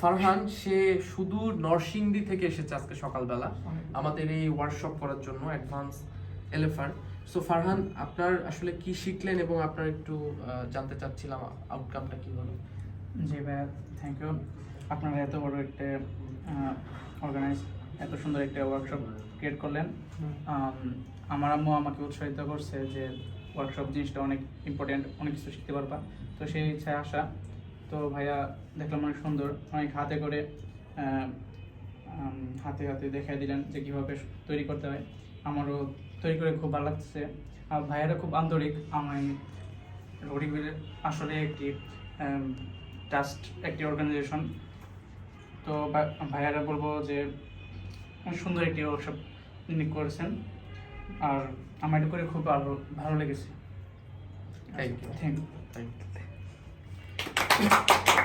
ফারহান সে শুধু নরসিংদী থেকে এসেছে আজকে সকালবেলা। আমাদের এই ওয়ার্কশপ করার জন্য অ্যাডভান্স এলেফার সো ফারহান আপনার আসলে কি শিখলেন এবং আপনার একটু জানতে চাচ্ছিলাম আউটকামটা কি হলো? জি ভাইয়া থ্যাংক ইউ আপনারা এত বড় একটা অর্গানাইজ এত সুন্দর একটা ওয়ার্কশপ ক্রিয়েট করলেন। আমার আম্মু আমাকে উৎসাহিত করছে যে ওয়ার্কশপ জিনিসটা অনেক ইম্পর্টেন্ট অনেক কিছু শিখতে পারবা। তো সেই ইচ্ছায় আসা। তো ভাইয়া দেখলাম অনেক সুন্দর অনেক হাতে করে হাতে হাতে দেখাই দিলেন যে কীভাবে তৈরি করতে হয়। আমারও তৈরি করে খুব ভালো লাগছে আর ভাইয়ারা খুব আন্তরিক আমি রোডিবিল আসলে একটি ট্রাস্ট একটি অর্গানাইজেশন তো ভাইয়ারা বলব যে অনেক সুন্দর একটি ওয়ার্কশপ তিনি করেছেন। আর আমার এটা করে খুব ভালো ভালো লেগেছে। Thank you thank you thank you Thank you.